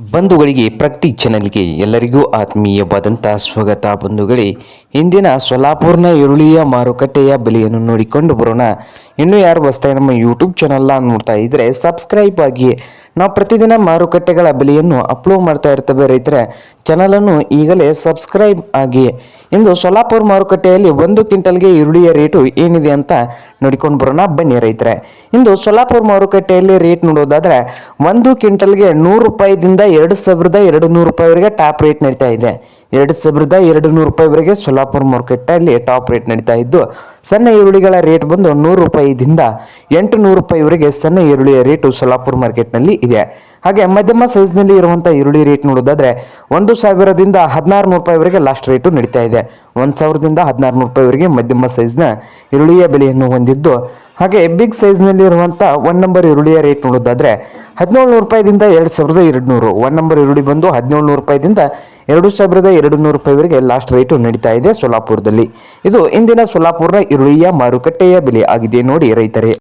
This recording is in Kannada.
ಬಂಧುಗಳಿಗೆ ಪ್ರಗತಿ ಚಾನೆಲ್ಗೆ ಎಲ್ಲರಿಗೂ ಆತ್ಮೀಯವಾದಂಥ ಸ್ವಾಗತ ಬಂಧುಗಳೇ. ಇಂದಿನ ಸೊಲಾಪುರ್ನ ಈರುಳ್ಳಿಯ ಮಾರುಕಟ್ಟೆಯ ಬೆಲೆಯನ್ನು ನೋಡಿಕೊಂಡು ಬರೋಣ. ಇನ್ನು ಯಾರು ಹೊಸ್ತಾಗಿ ನಮ್ಮ ಯೂಟ್ಯೂಬ್ ಚಾನಲ್ನ ನೋಡ್ತಾ ಇದ್ದರೆ ಸಬ್ಸ್ಕ್ರೈಬ್ ಆಗಿ. ನಾವು ಪ್ರತಿದಿನ ಮಾರುಕಟ್ಟೆಗಳ ಬೆಲೆಯನ್ನು ಅಪ್ಲೋಡ್ ಮಾಡ್ತಾ ಇರ್ತವೆ ರೈತರೆ. ಚಾನಲನ್ನು ಈಗಲೇ ಸಬ್ಸ್ಕ್ರೈಬ್ ಆಗಿ. ಇಂದು ಸೊಲಾಪುರ್ ಮಾರುಕಟ್ಟೆಯಲ್ಲಿ ಒಂದು ಕ್ವಿಂಟಲ್ಗೆ ಈರುಳ್ಳಿಯ ರೇಟು ಏನಿದೆ ಅಂತ ನೋಡಿಕೊಂಡು ಬರೋಣ. ಬನ್ನಿ ರೈತರೆ. ಇಂದು ಸೊಲಾಪುರ್ ಮಾರುಕಟ್ಟೆಯಲ್ಲಿ ರೇಟ್ ನೋಡೋದಾದ್ರೆ ಒಂದು ಕ್ವಿಂಟಲ್ಗೆ ನೂರು ರೂಪಾಯಿದಿಂದ ಎರಡು ಸಾವಿರದ ಎರಡು ನೂರು ರೂಪಾಯಿವರೆಗೆ ಟಾಪ್ ರೇಟ್ ನಡೀತಾ ಇದೆ. ಎರಡು ಸಾವಿರದ ಎರಡು ನೂರು ರೂಪಾಯಿವರೆಗೆ ಸೊಲಾಪುರ್ ಮಾರುಕಟ್ಟೆಯಲ್ಲಿ ಟಾಪ್ ರೇಟ್ ನಡೀತಾ ಇದ್ದು, ಸಣ್ಣ ಈರುಳ್ಳಿಗಳ ರೇಟ್ ಬಂದು ನೂರು ರೂಪಾಯಿದಿಂದ ಎಂಟು ನೂರು ರೂಪಾಯಿವರೆಗೆ ಸಣ್ಣ ಈರುಳ್ಳಿಯ ರೇಟು ಸೊಲ್ಲಾಪುರ ಮಾರ್ಕೆಟ್ನಲ್ಲಿ ಇದೆ. ಹಾಗೆ ಮಧ್ಯಮ ಸೈಜ್ನಲ್ಲಿ ಇರುವಂಥ ಈರುಳ್ಳಿ ರೇಟ್ ನೋಡೋದಾದ್ರೆ ಒಂದು ಸಾವಿರದಿಂದ ಹದಿನಾರು ನೂರು ರೂಪಾಯಿವರೆಗೆ ಲಾಸ್ಟ್ ರೇಟು ನಡೀತಾ ಇದೆ. ಒಂದು ಸಾವಿರದಿಂದ ಹದಿನಾರು ನೂರು ರೂಪಾಯಿವರೆಗೆ ಮಧ್ಯಮ ಸೈಜ್ನ ಈರುಳ್ಳಿಯ ಬೆಲೆಯನ್ನು ಹೊಂದಿದ್ದು ಹಾಗೆ ಬಿಗ್ ಸೈಜ್ನಲ್ಲಿ ಇರುವಂಥ ಒನ್ ನಂಬರ್ ಈರುಳ್ಳಿಯ ರೇಟ್ ನೋಡೋದಾದರೆ ಹದಿನೇಳು ನೂರು ರೂಪಾಯಿದಿಂದ ಎರಡು ಸಾವಿರದ ಎರಡು ನೂರು ಒನ್ ನಂಬರ್ ಈರುಳ್ಳಿ ಬಂದು ಹದಿನೇಳು ನೂರು ರೂಪಾಯಿದಿಂದ ಎರಡು ಸಾವಿರದ ಎರಡು ನೂರು ರೂಪಾಯಿವರೆಗೆ ಲಾಸ್ಟ್ ರೇಟು ನಡೀತಾ ಇದೆ ಸೊಲಾಪುರದಲ್ಲಿ. ಇದು ಇಂದಿನ ಸೊಲಾಪುರ ಈರುಳ್ಳಿಯ ಮಾರುಕಟ್ಟೆಯ ಬೆಲೆ ಆಗಿದೆ ನೋಡಿ ರೈತರೇ.